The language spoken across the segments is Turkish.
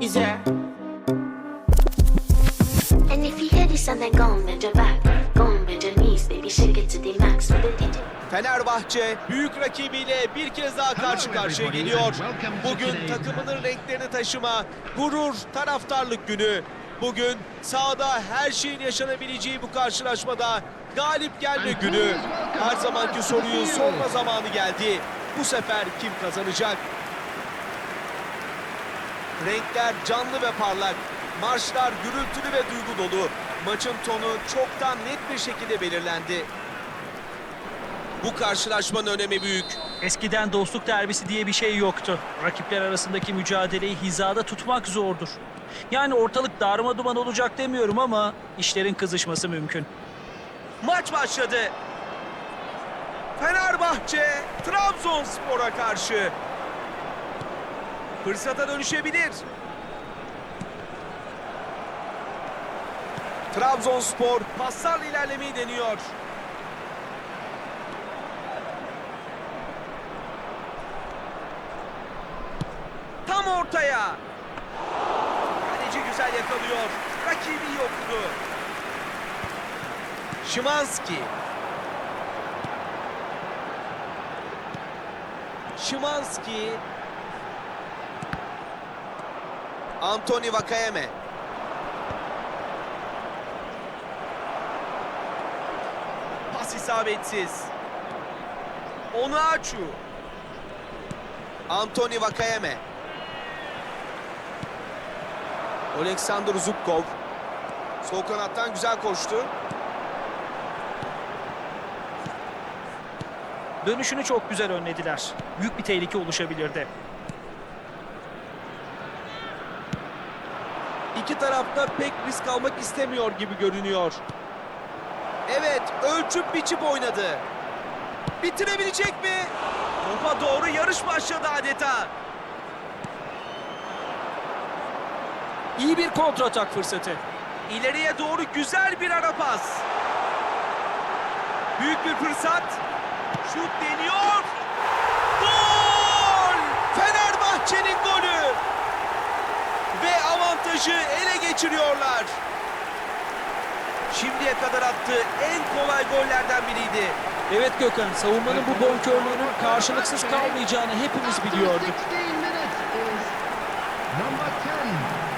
Güzel. And if you hear this song, then go and bend your back. Go and bend your knees, baby, shake it to the max with the DJ. Fenerbahçe büyük rakibiyle bir kez daha karşı karşıya geliyor. Bugün takımının renklerini taşıma, gurur, taraftarlık günü. Bugün sahada her şeyin yaşanabileceği bu karşılaşmada galip gelme günü. Her zamanki soruyu sorma zamanı geldi. Bu sefer kim kazanacak? Renkler canlı ve parlak. Marşlar gürültülü ve duygu dolu. Maçın tonu çoktan net bir şekilde belirlendi. Bu karşılaşmanın önemi büyük. Eskiden dostluk derbisi diye bir şey yoktu. Rakipler arasındaki mücadeleyi hizada tutmak zordur. Yani ortalık darma duman olacak demiyorum ama işlerin kızışması mümkün. Maç başladı. Fenerbahçe Trabzonspor'a karşı. Fırsata dönüşebilir. Trabzonspor paslarla ilerlemeyi deniyor. Tam ortaya. Kaleci güzel yakalıyor. Rakibi iyi okudu. Şimanski. Şimanski. Anthony Vakayeme. Pas isabetsiz. Onuachu. Anthony Vakayeme. Oleksandr Zubkov. Sol kanattan güzel koştu. Dönüşünü çok güzel önlediler. Büyük bir tehlike oluşabilirdi. İki tarafta pek risk almak istemiyor gibi görünüyor. Evet, ölçüp biçip oynadı. Bitirebilecek mi? Topa doğru yarış başladı adeta. İyi bir kontratak fırsatı. İleriye doğru güzel bir ara pas. Büyük bir fırsat. Şut deniyor. Gol! Fenerbahçe'nin golü. Ve avantajı ele geçiriyorlar. Şimdiye kadar attığı en kolay gollerden biriydi. Evet Gökhan, savunmanın bu bonkörlüğünün karşılıksız kalmayacağını hepimiz biliyorduk. 16 minutes is number 10.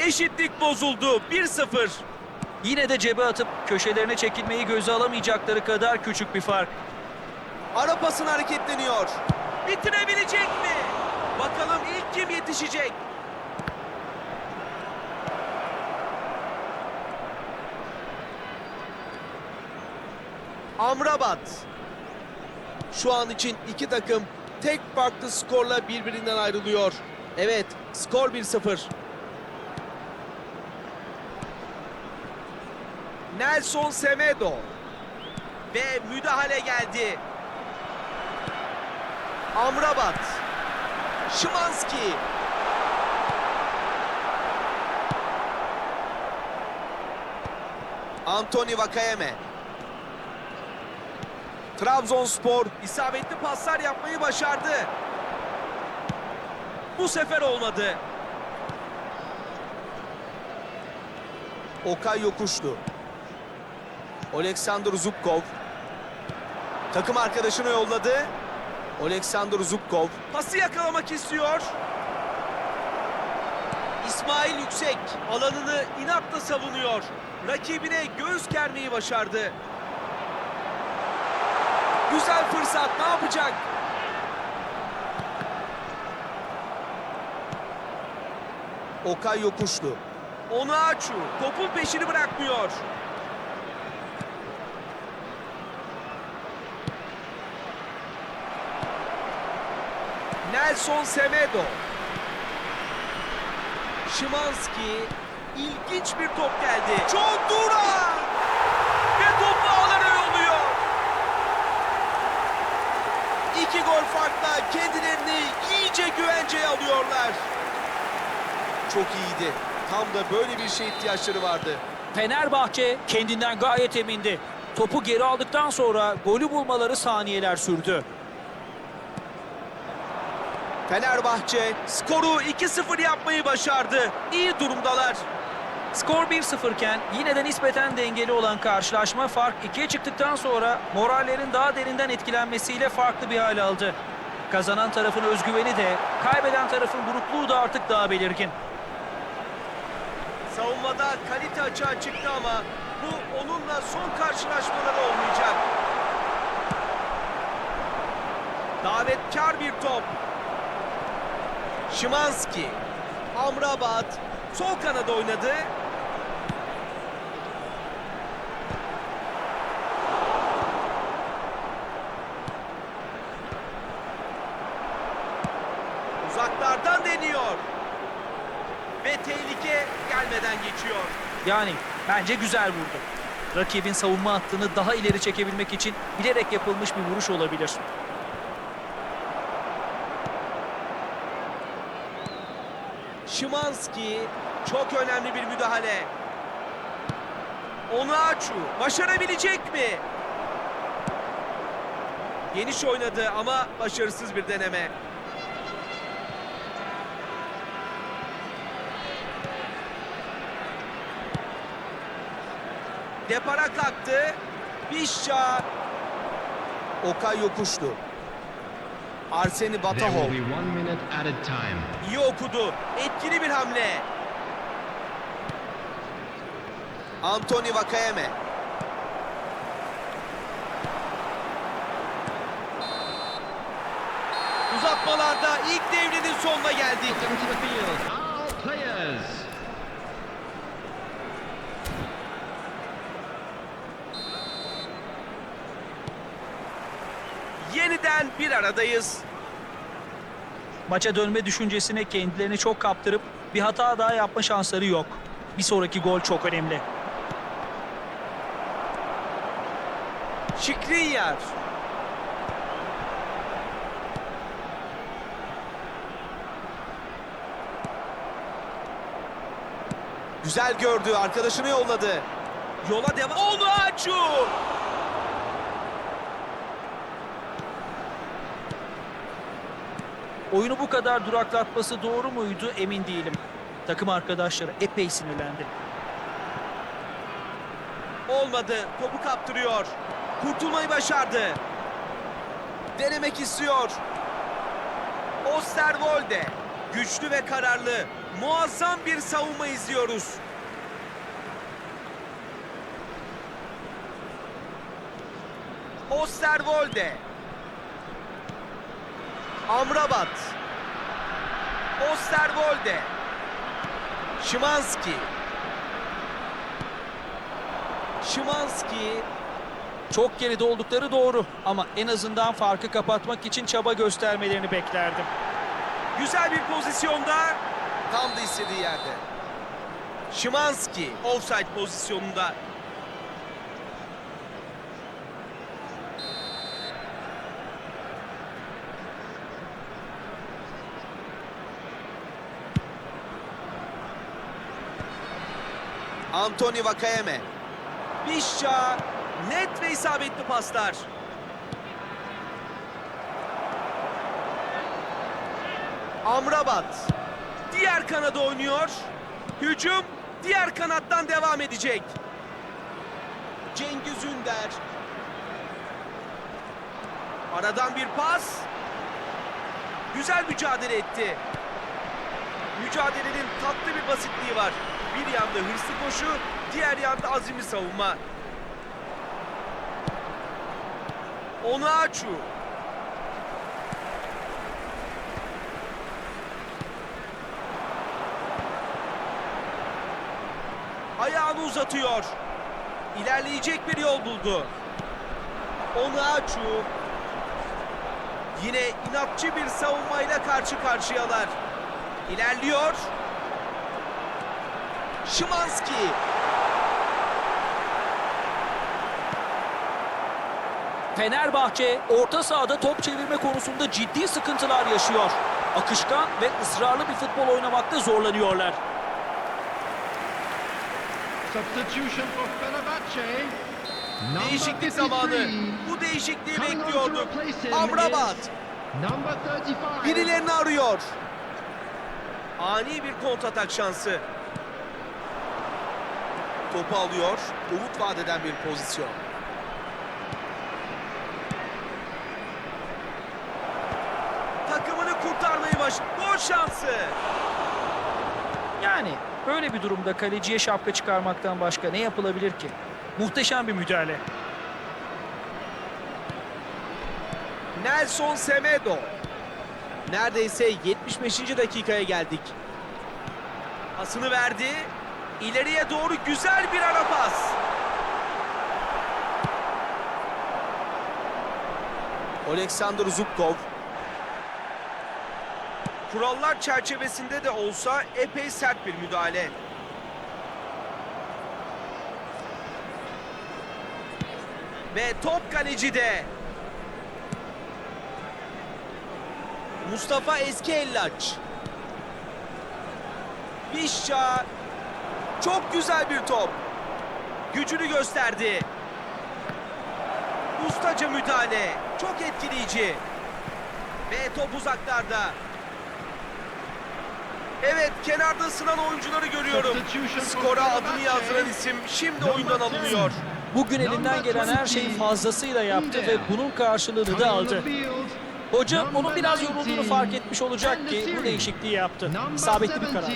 Eşitlik bozuldu. 1-0. Yine de cebe atıp köşelerine çekilmeyi göze alamayacakları kadar küçük bir fark. Ara pasın hareketleniyor. Bitirebilecek mi? Bakalım ilk kim yetişecek? Amrabat. Şu an için iki takım tek farklı skorla birbirinden ayrılıyor. Evet, skor 1-0. Nelson Semedo. Ve müdahale geldi. Amrabat. Şimanski. Anthony Vakayeme. Trabzonspor isabetli paslar yapmayı başardı. Bu sefer olmadı. Okay Yokuşlu. Oleksandr Zubkov. Takım arkadaşını yolladı. Oleksandr Zubkov. Pası yakalamak istiyor. İsmail Yüksek alanını inatla savunuyor. Rakibine göz germeyi başardı. Güzel fırsat ne yapacak? Okay Yokuşlu. Onuachu topun peşini bırakmıyor. Nelson Semedo. Şimanski ilginç bir top geldi. John Duran ve top ağlara yolluyor. İki gol farkla kendilerini iyice güvenceye alıyorlar. Çok iyiydi. Tam da böyle bir şey ihtiyaçları vardı. Fenerbahçe kendinden gayet emindi. Topu geri aldıktan sonra golü bulmaları saniyeler sürdü. Fenerbahçe skoru 2-0 yapmayı başardı. İyi durumdalar. Skor 1-0 iken yine de nispeten dengeli olan karşılaşma fark 2'ye çıktıktan sonra morallerin daha derinden etkilenmesiyle farklı bir hal aldı. Kazanan tarafın özgüveni de kaybeden tarafın burukluğu da artık daha belirgin. Savunmada kalite açığa çıktı ama bu onunla son karşılaşmaları olmayacak. Davetkar bir top. Şimanski. Amrabat. Sol kanada oynadı. Uzaklardan deniyor. Ve tehlike gelmeden geçiyor. Yani bence güzel vurdu. Rakibin savunma hattını daha ileri çekebilmek için bilerek yapılmış bir vuruş olabilir. Şimanski çok önemli bir müdahale. Onuachu başarabilecek mi? Geniş oynadı ama başarısız bir deneme. Depara kalktı. Bişça. Okay yokuştu. Arseni Batahov. İyi okudu. Etkili bir hamle. Anthony Vakayeme. Uzatmalarda ilk devrinin sonuna geldik. Yeniden bir aradayız. Maça dönme düşüncesine kendilerini çok kaptırıp bir hata daha yapma şansları yok. Bir sonraki gol çok önemli. Şikrinyar. Güzel gördü. Arkadaşını yolladı. Yola devam. Onuachu! Oyunu bu kadar duraklatması doğru muydu emin değilim. Takım arkadaşları epey sinirlendi. Olmadı. Topu kaptırıyor. Kurtulmayı başardı. Denemek istiyor. Osterwolde. Güçlü ve kararlı. Muazzam bir savunma izliyoruz. Osterwolde. Amrabat. Osterwolde. Şimanski. Şimanski Çok geride oldukları doğru ama en azından farkı kapatmak için çaba göstermelerini beklerdim. güzel bir pozisyonda tam da istediği yerde. Şimanski offside pozisyonunda. Anthony Vakayeme. Bişça net ve isabetli paslar. Amrabat diğer kanada oynuyor. Hücum diğer kanattan devam edecek. Cengiz Ünder. Aradan bir pas. Güzel mücadele etti. Mücadelenin tatlı bir basitliği var. Bir yanda hırslı koşu, diğer yanda azimli savunma. Onuachu. Ayağını uzatıyor. İlerleyecek bir yol buldu. Onuachu. Yine inatçı bir savunmayla karşı karşıyalar. İlerliyor. Şimanski. Fenerbahçe orta sahada top çevirme konusunda ciddi sıkıntılar yaşıyor. Akışkan ve ısrarlı bir futbol oynamakta zorlanıyorlar. Değişiklik 53. zamanı. Bu değişikliği bekliyorduk. Amrabat is Number 35. birilerini arıyor. Ani bir kontratak şansı. Topu alıyor. Umut vaat eden bir pozisyon. Takımını kurtarmayı baş... Gol şansı. Yani böyle bir durumda kaleciye şapka çıkarmaktan başka ne yapılabilir ki? Muhteşem bir müdahale. Nelson Semedo. Neredeyse 75. dakikaya geldik. Pasını verdi. İleriye doğru güzel bir ara pas. Oleksandr Zubkov. Kurallar çerçevesinde de olsa epey sert bir müdahale. Ve top kalecide. Mustafa Eski Ellaç. Vişça. Çok güzel bir top. Gücünü gösterdi. Ustaca müdahale. Çok etkileyici. Ve top uzaklarda. Evet kenarda ısınan oyuncuları görüyorum. Skora adını yazdıran isim şimdi oyundan alınıyor. Bugün elinden gelen her şeyi fazlasıyla yaptı ve bunun karşılığını da aldı. Hoca onun biraz yorulduğunu 19. fark etmiş olacak ki bu değişikliği yaptı. İsabetli bir karar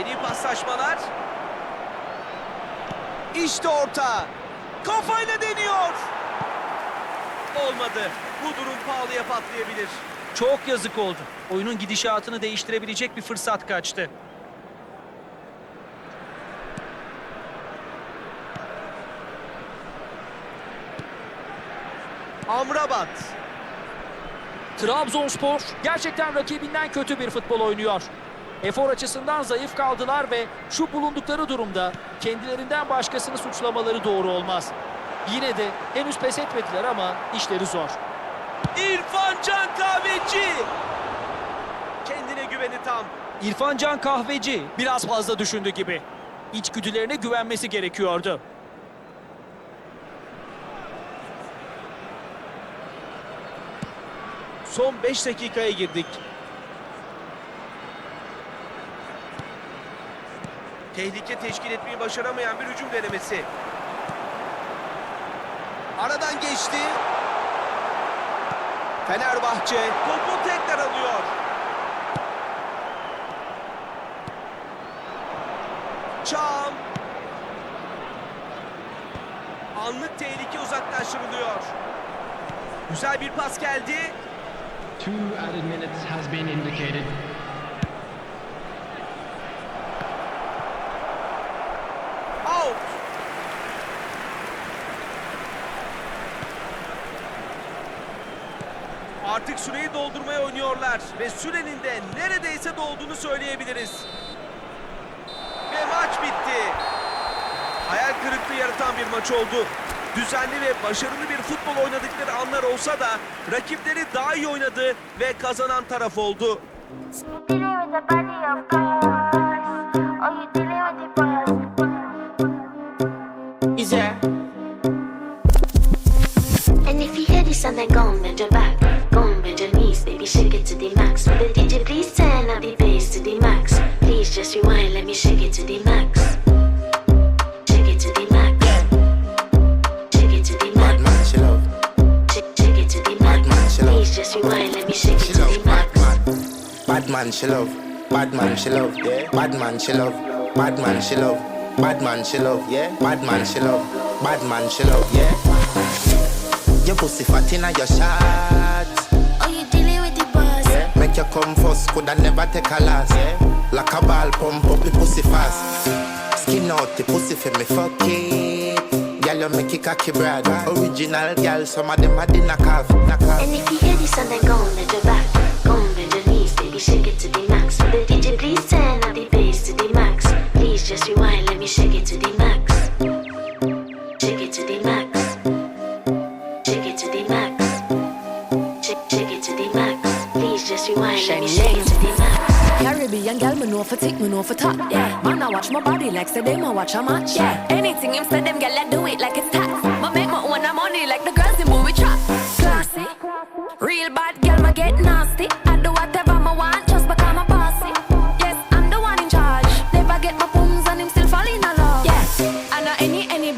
Seri paslaşmalar. İşte orta. Kafayla deniyor. Olmadı. Bu durum pahalıya patlayabilir. Çok yazık oldu. Oyunun gidişatını değiştirebilecek bir fırsat kaçtı. Amrabat. Trabzonspor gerçekten rakibinden kötü bir futbol oynuyor. Efor açısından zayıf kaldılar ve şu bulundukları durumda kendilerinden başkasını suçlamaları doğru olmaz. Yine de henüz pes etmediler ama işleri zor. İrfan Can Kahveci. Kendine güveni tam. İrfan Can Kahveci biraz fazla düşündü gibi. İçgüdülerine güvenmesi gerekiyordu. Son 5 dakikaya girdik. Tehlike teşkil etmeyi başaramayan bir hücum denemesi. Aradan geçti. Fenerbahçe topu tekrar alıyor. Çam. Anlık tehlike uzaklaştırılıyor. Güzel bir pas geldi. Two added minutes has been indicated. Out. Artık süreyi doldurmaya oynuyorlar ve sürenin de neredeyse dolduğunu söyleyebiliriz. Ve maç bitti. Hayal kırıklığı yaratan bir maç oldu. Düzenli ve başarılı bir futbol oynadıkları anlar olsa da rakipleri daha iyi oynadı ve kazanan taraf oldu. She love. Bad man she love. Yeah. Bad man she love. Bad man she love. Bad man she love. Yeah. Bad man she love. Bad man she love. Yeah. Your pussy fat inna your shot. Oh, you dealing with the boss? Yeah. Make you come first, coulda never take a last. Yeah. Like a ball pump up the pussy fast. Skin out the pussy for me fuck it. Girl, you make it cocky brad. Original girl, some of them a dinner calf. And if you hear this and then go on bend your back, watch my body like say them I watch a match. Yeah, anything him say them girl, I do it like it's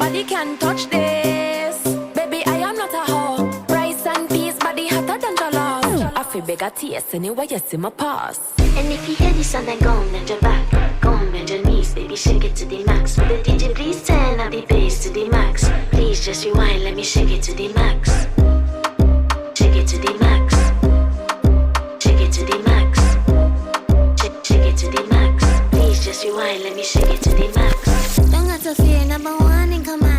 any anybody can touch this. Baby, I am not a hoe. Rice and peas, body hotter than jollof. I feel bigger taste anyway, you see my pass. And if you hear this and then go on bend your back, go on bend your knees, baby, shake it to the max. Will the DJ please turn up the bass to the max? Please just rewind, let me shake it to the max. Shake it to the max. Shake it to the max. Shake, shake it to the max. Please just rewind, let me shake it to the max. Got to fear, number one in command.